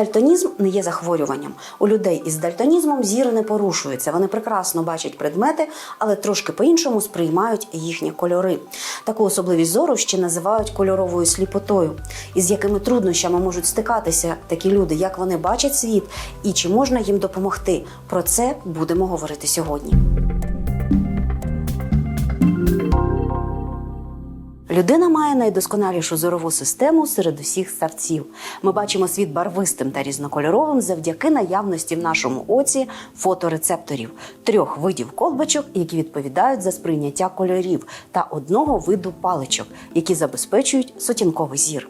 Дальтонізм не є захворюванням. У людей із дальтонізмом зір не порушується. Вони прекрасно бачать предмети, але трошки по-іншому сприймають їхні кольори. Таку особливість зору ще називають кольоровою сліпотою, із якими труднощами можуть стикатися такі люди, як вони бачать світ і чи можна їм допомогти. Про це будемо говорити сьогодні. Людина має найдосконалішу зорову систему серед усіх старців. Ми бачимо світ барвистим та різнокольоровим завдяки наявності в нашому оці фоторецепторів, трьох видів колбочок, які відповідають за сприйняття кольорів, та одного виду паличок, які забезпечують сутінковий зір.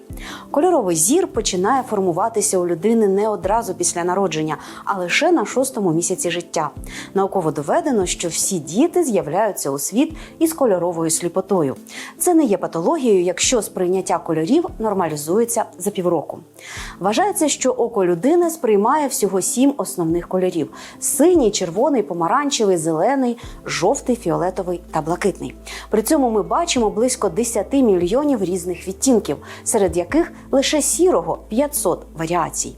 Кольоровий зір починає формуватися у людини не одразу після народження, а лише на шостому місяці життя. Науково доведено, що всі діти з'являються у світ із кольоровою сліпотою. Це не є патологією, якщо сприйняття кольорів нормалізується за півроку. Вважається, що око людини сприймає всього сім основних кольорів: синій, червоний, помаранчевий, зелений, жовтий, фіолетовий та блакитний. При цьому ми бачимо близько 10 мільйонів різних відтінків, серед яких лише сірого 500 варіацій.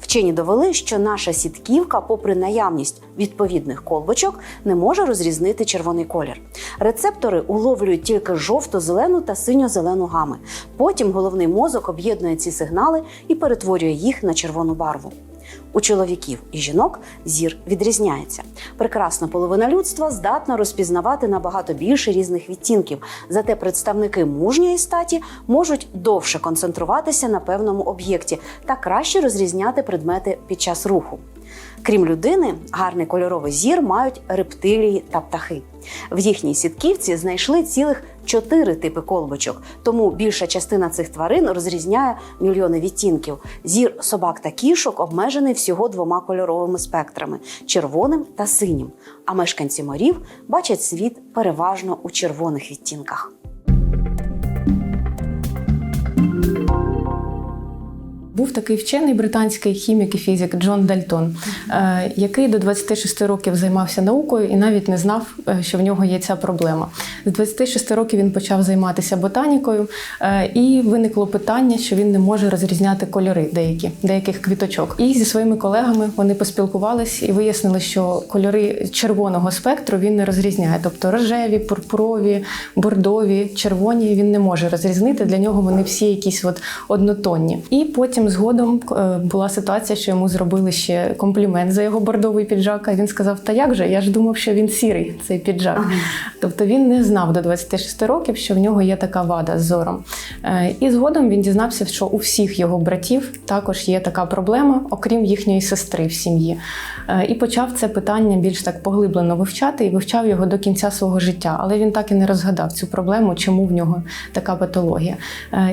Вчені довели, що наша сітківка, попри наявність відповідних колбочок, не може розрізнити червоний колір. Рецептори уловлюють тільки жовто-зелену та синьо-зелену гами. Потім головний мозок об'єднує ці сигнали і перетворює їх на червону барву. У чоловіків і жінок зір відрізняється. Прекрасна половина людства здатна розпізнавати набагато більше різних відтінків. Зате представники мужньої статі можуть довше концентруватися на певному об'єкті та краще розрізняти предмети під час руху. Крім людини, гарний кольоровий зір мають рептилії та птахи. В їхній сітківці знайшли цілих чотири типи колбочок, тому більша частина цих тварин розрізняє мільйони відтінків. Зір собак та кішок обмежений всього двома кольоровими спектрами червоним та синім. А мешканці морів бачать світ переважно у червоних відтінках. Був такий вчений британський хімік і фізик Джон Дальтон, е, який до 26 років займався наукою і навіть не знав, е, що в нього є ця проблема. З 26 років він почав займатися ботанікою, е, і виникло питання, що він не може розрізняти кольори деякі, деяких квіточок. І зі своїми колегами вони поспілкувались і вияснили, що кольори червоного спектру він не розрізняє, тобто рожеві, пурпурові, бордові, червоні він не може розрізнити. Для нього вони всі якісь от однотонні. І потім згодом е, була ситуація, що йому зробили ще комплімент за його бордовий піджак. А він сказав: Та як же? Я ж думав, що він сірий, цей піджак. Тобто він не знав до 26 років, що в нього є така вада з зором. Е, І згодом він дізнався, що у всіх його братів також є така проблема, окрім їхньої сестри в сім'ї. Е, І почав це питання більш так поглиблено вивчати і вивчав його до кінця свого життя. Але він так і не розгадав цю проблему, чому в нього така патологія.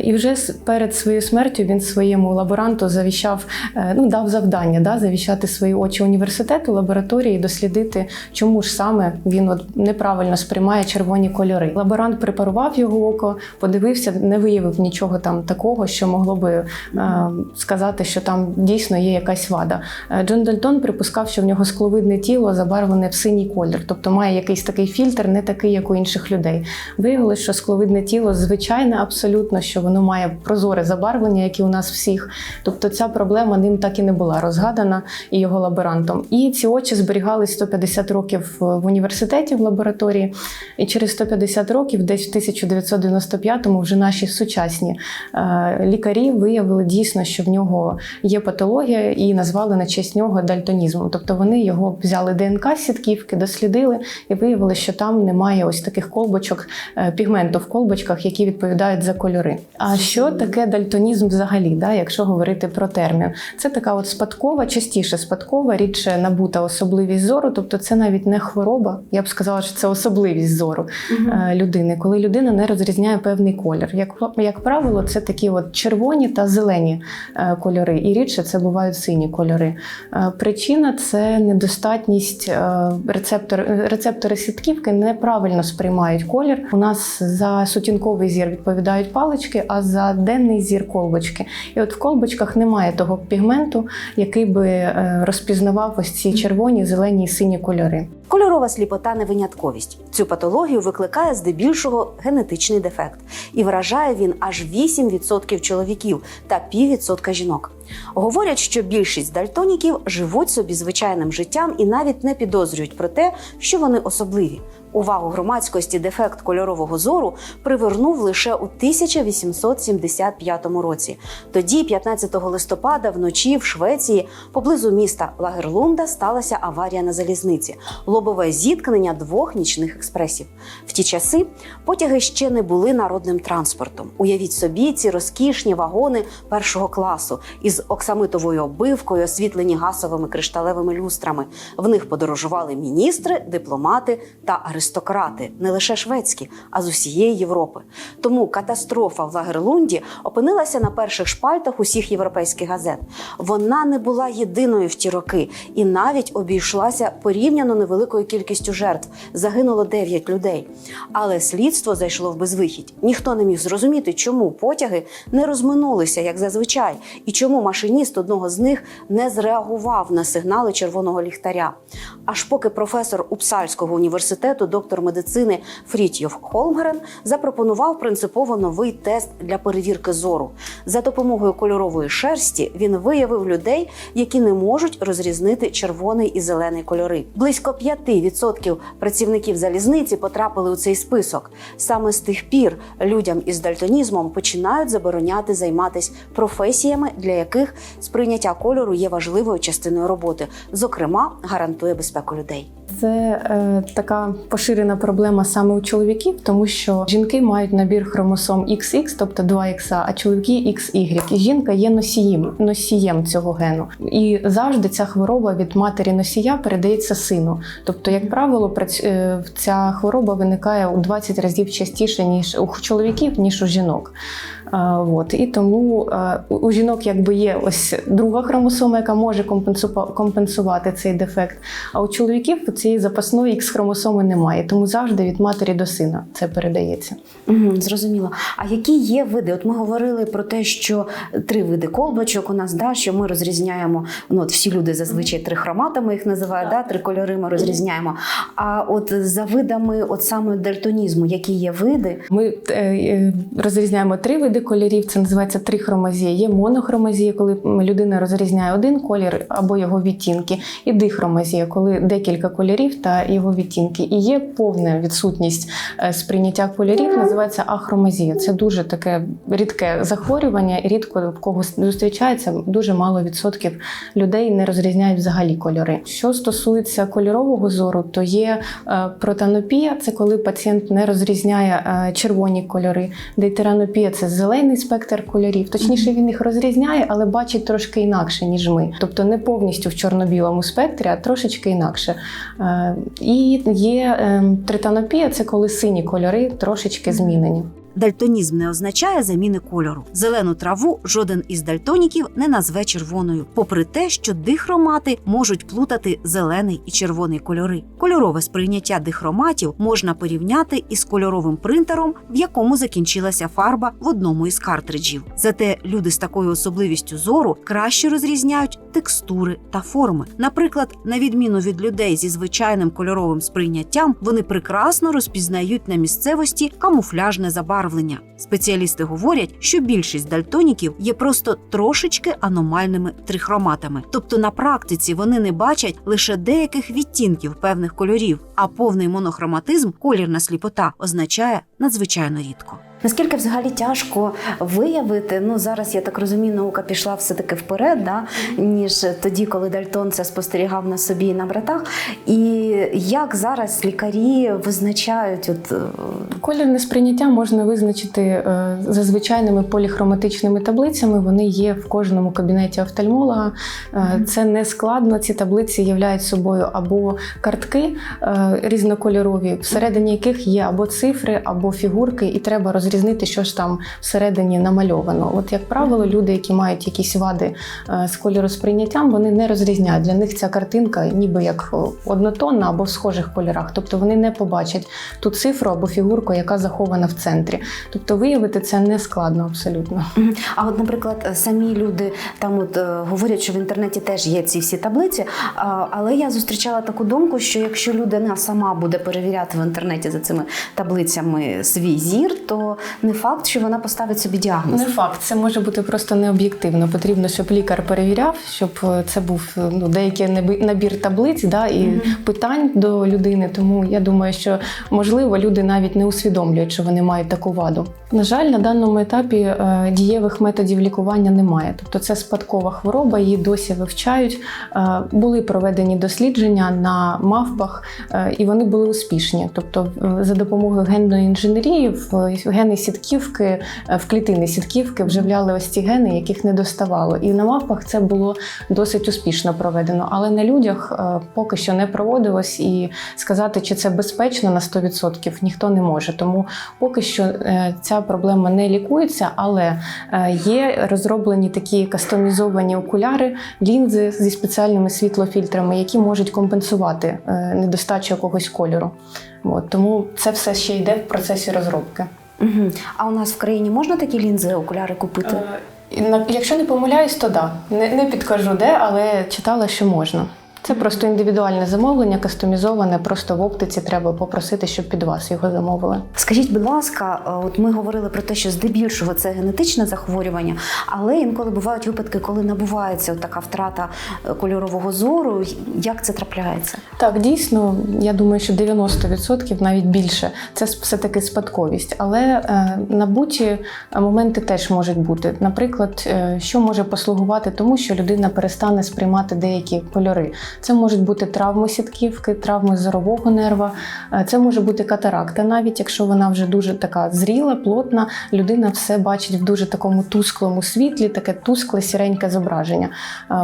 І вже перед своєю смертю він своєму лаборанту завіщав, е, ну дав завдання да, завіщати свої очі університету, лабораторії, дослідити, чому ж саме він от неправильно сприймає червоні кольори. Лаборант препарував його око, подивився, не виявив нічого там такого, що могло би е, сказати, що там дійсно є якась вада. Е, Джон Дальтон припускав, що в нього скловидне тіло забарвлене в синій колір, тобто має якийсь такий фільтр, не такий, як у інших людей. Виявилось, що скловидне тіло звичайне абсолютно, що воно має прозоре забарвлення, як і у нас всіх. Тобто ця проблема ним так і не була розгадана і його лаборантом. І ці очі зберігались 150 років в університеті в лабораторії. І через 150 років, десь в 1995-му, вже наші сучасні е, лікарі виявили дійсно, що в нього є патологія, і назвали на честь нього дальтонізмом. Тобто вони його взяли ДНК з сітківки, дослідили і виявили, що там немає ось таких колбочок, е, пігменту в колбочках, які відповідають за кольори. А що таке дальтонізм взагалі? Да, якщо говорити про термін, це така от спадкова, частіше спадкова, рідше набута особливість зору, тобто це навіть не хвороба. Я б сказала, що це особливість зору е, людини, коли людина не розрізняє певний колір. Як, як правило, це такі от червоні та зелені е, кольори, і рідше це бувають сині кольори. Е, Причина це недостатність рецептор, рецептори сітківки неправильно сприймають колір. У нас за сутінковий зір відповідають палички, а за денний зір колбочки. І от в колбочках немає того пігменту, який би е, розпізнавав ось ці червоні, зелені і сині кольори. Кольорова сліпота не винятковість. Цю патологію викликає здебільшого генетичний дефект, і вражає він аж 8% чоловіків та піввідсотка жінок. Говорять, що більшість дальтоніків живуть собі звичайним життям і навіть не підозрюють про те, що вони особливі. Увагу громадськості дефект кольорового зору привернув лише у 1875 році. Тоді, 15 листопада, вночі в Швеції, поблизу міста Лагерлунда, сталася аварія на залізниці, лобове зіткнення двох нічних експресів. В ті часи потяги ще не були народним транспортом. Уявіть собі ці розкішні вагони першого класу із оксамитовою оббивкою, освітлені гасовими кришталевими люстрами. В них подорожували міністри, дипломати та аристократи, не лише шведські, а з усієї Європи. Тому катастрофа в Лагерлунді опинилася на перших шпальтах усіх європейських газет. Вона не була єдиною в ті роки і навіть обійшлася порівняно невеликою кількістю жертв. Загинуло 9 людей. Але слідство зайшло в безвихідь. Ніхто не міг зрозуміти, чому потяги не розминулися як зазвичай, і чому машиніст одного з них не зреагував на сигнали червоного ліхтаря. Аж поки професор Упсальського університету, доктор медицини Фрітьйоф Холмгрен запропонував принципово новий тест для перевірки зору. За допомогою кольорової шерсті він виявив людей, які не можуть розрізнити червоний і зелений кольори. Близько 5% працівників залізниці потрапили у цей список. Саме з тих пір людям із дальтонізмом починають забороняти займатися професіями, для яких сприйняття кольору є важливою частиною роботи, зокрема, гарантує безпеку людей. Це е, така поширена проблема саме у чоловіків, тому що жінки мають набір хромосом XX, тобто 2X, а чоловіки XY. І жінка є носієм, носієм цього гену. І завжди ця хвороба від матері носія передається сину. Тобто, як правило, е, ця хвороба виникає у 20 разів частіше ніж у чоловіків, ніж у жінок. Е, От і тому е, у- жінок якби є ось друга хромосома, яка може компенсувати цей дефект. А у чоловіків цієї запасної X хромосоми немає, тому завжди від матері до сина це передається. Угу, зрозуміло. А які є види? От ми говорили про те, що три види колбочок у нас, да, що ми розрізняємо. Ну от всі люди зазвичай трихроматами їх називають, да, три кольори ми розрізняємо. А от за видами, от саме дальтонізму, які є види? Ми е, е, розрізняємо три види кольорів. Це називається трихромазія. Є монохромазія, коли людина розрізняє один колір або його відтінки, і дихромазія, коли декілька кольорів та його відтінки. І є повна відсутність е, сприйняття кольорів, називається ахромазія. Це дуже таке рідке захворювання, рідко в кого зустрічається. Дуже мало відсотків людей не розрізняють взагалі кольори. Що стосується кольорового зору, то є е, протанопія, це коли пацієнт не розрізняє е, червоні кольори. Дейтеранопія це зелений спектр кольорів. Точніше, він їх розрізняє, але бачить трошки інакше, ніж ми. Тобто не повністю в чорно-білому спектрі, а трошечки інакше. Е, І є е, тританопія, це коли сині кольори трошечки змінені. Дальтонізм не означає заміни кольору. Зелену траву жоден із дальтоніків не назве червоною, попри те, що дихромати можуть плутати зелений і червоний кольори. Кольорове сприйняття дихроматів можна порівняти із кольоровим принтером, в якому закінчилася фарба в одному із картриджів. Зате люди з такою особливістю зору краще розрізняють текстури та форми. Наприклад, на відміну від людей зі звичайним кольоровим сприйняттям, вони прекрасно розпізнають на місцевості камуфляжне забарвлення. Спеціалісти говорять, що більшість дальтоніків є просто трошечки аномальними трихроматами. Тобто на практиці вони не бачать лише деяких відтінків певних кольорів, а повний монохроматизм, колірна сліпота, означає надзвичайно рідко. Наскільки взагалі тяжко виявити? Ну зараз я так розумію, наука пішла все таки вперед, да, ніж тоді, коли Дальтон це спостерігав на собі і на братах. І як зараз лікарі визначають от е, Колірне сприйняття можна визначити е, за звичайними поліхроматичними таблицями. Вони є в кожному кабінеті офтальмолога. Е, Це не складно. Ці таблиці являють собою або картки різнокольорові, всередині яких є або цифри, або фігурки, і треба розрізняти розрізнити, що ж там всередині намальовано. От, як правило, люди, які мають якісь вади е, з кольоросприйняттям, вони не розрізняють. Для них ця картинка ніби як однотонна або в схожих кольорах. Тобто вони не побачать ту цифру або фігурку, яка захована в центрі. Тобто виявити це не складно абсолютно. А от, наприклад, самі люди там от е, говорять, що в інтернеті теж є ці всі таблиці. Але я зустрічала таку думку, що якщо людина сама буде перевіряти в інтернеті за цими таблицями свій зір, то не факт, що вона поставить собі діагноз. Не факт, це може бути просто необ'єктивно. Потрібно, щоб лікар перевіряв, щоб е, це був е, ну, деякий набір таблиць да, і питань до людини. Тому я думаю, що можливо люди навіть не усвідомлюють, що вони мають таку ваду. На жаль, на даному етапі е, дієвих методів лікування немає. Тобто це спадкова хвороба, її досі вивчають. Були проведені дослідження на мавпах, і вони були успішні. Тобто, за допомогою генної інженерії в гени сітківки, е, в клітини сітківки вживляли ось ці гени, яких не доставало. І на мавпах це було досить успішно проведено. Але на людях е, поки що не проводилось, і сказати, чи це безпечно на 100% ніхто не може. Тому поки що е, ця проблема не лікується, але є розроблені такі кастомізовані окуляри, лінзи зі спеціальними світлофільтрами, які можуть компенсувати недостачу якогось кольору. От, тому це все ще йде в процесі розробки. Мгм. А у нас в країні можна такі лінзи, окуляри купити? Е, Якщо не помиляюсь, то да. Не, не підкажу де, але читала, що можна. Це просто індивідуальне замовлення, кастомізоване. Просто в оптиці треба попросити, щоб під вас його замовили. Скажіть, будь ласка, е, от ми говорили про те, що здебільшого це генетичне захворювання, але інколи бувають випадки, коли набувається от така втрата е, кольорового зору. Як це трапляється? Так, дійсно, я думаю, що 90% навіть більше це все таки спадковість. Але е, набуті моменти теж можуть бути. Наприклад, що може послугувати тому, що людина перестане сприймати деякі кольори. Це можуть бути травми сітківки, травми зорового нерва, е, це може бути катаракта, навіть якщо вона вже дуже така зріла, плотна, людина все бачить в дуже такому тусклому світлі, таке тускле сіреньке зображення.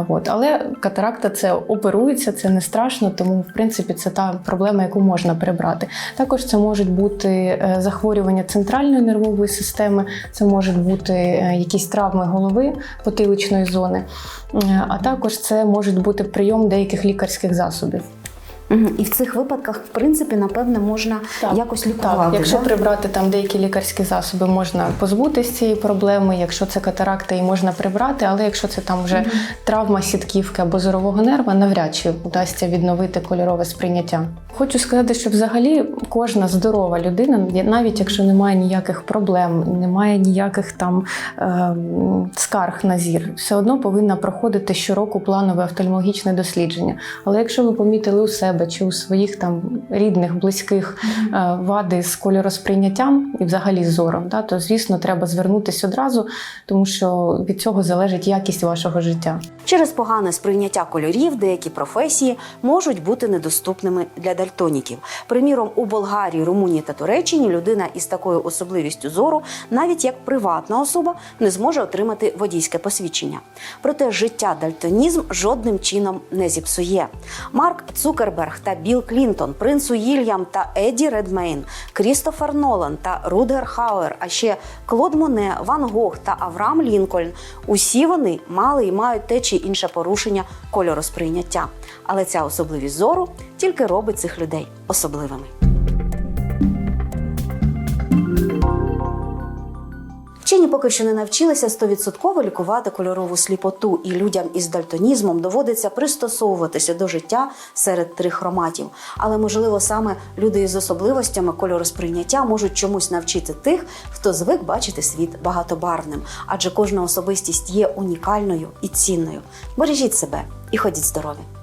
От. Але катаракта це оперується, це не страшно, тому в принципі це та проблема, яку можна прибрати. Також це можуть бути е, захворювання центральної нервової системи, це можуть бути е, якісь травми голови потиличної зони, Е, а також це можуть бути прийом деяких лікарських засобів. І в цих випадках, в принципі, напевне, можна Так. якось лікувати. Так, якщо да? прибрати там деякі лікарські засоби, можна позбутися цієї проблеми. Якщо це катаракта, її можна прибрати, але якщо це там вже травма сітківки або зорового нерва, навряд чи вдасться відновити кольорове сприйняття. Хочу сказати, що взагалі кожна здорова людина, навіть якщо немає ніяких проблем, немає ніяких там е, скарг на зір, все одно повинна проходити щороку планове офтальмологічне дослідження. Але якщо ви помітили у себе чи у своїх там рідних, близьких е, вади з кольоросприйняттям і взагалі з зором, да, то звісно треба звернутися одразу, тому що від цього залежить якість вашого життя. Через погане сприйняття кольорів деякі професії можуть бути недоступними для дальтоніків. Приміром, у Болгарії, Румунії та Туреччині людина із такою особливістю зору, навіть як приватна особа, не зможе отримати водійське посвідчення. Проте життя дальтонізм жодним чином не зіпсує. Марк Цукерберг та Білл Клінтон, принц Уільям та Едді Редмейн, Крістофер Нолан та Рудгер Хауер, а ще Клод Моне, Ван Гог та Авраам Лінкольн. Усі вони мали і мають те чи інше порушення кольоросприйняття. Але ця особливість зору тільки робить цих людей особливими. Вчені поки що не навчилися стовідсотково лікувати кольорову сліпоту, і людям із дальтонізмом доводиться пристосовуватися до життя серед трихроматів. Але можливо саме люди із особливостями кольоросприйняття можуть чомусь навчити тих, хто звик бачити світ багатобарвним, адже кожна особистість є унікальною і цінною. Бережіть себе і ходіть здорові!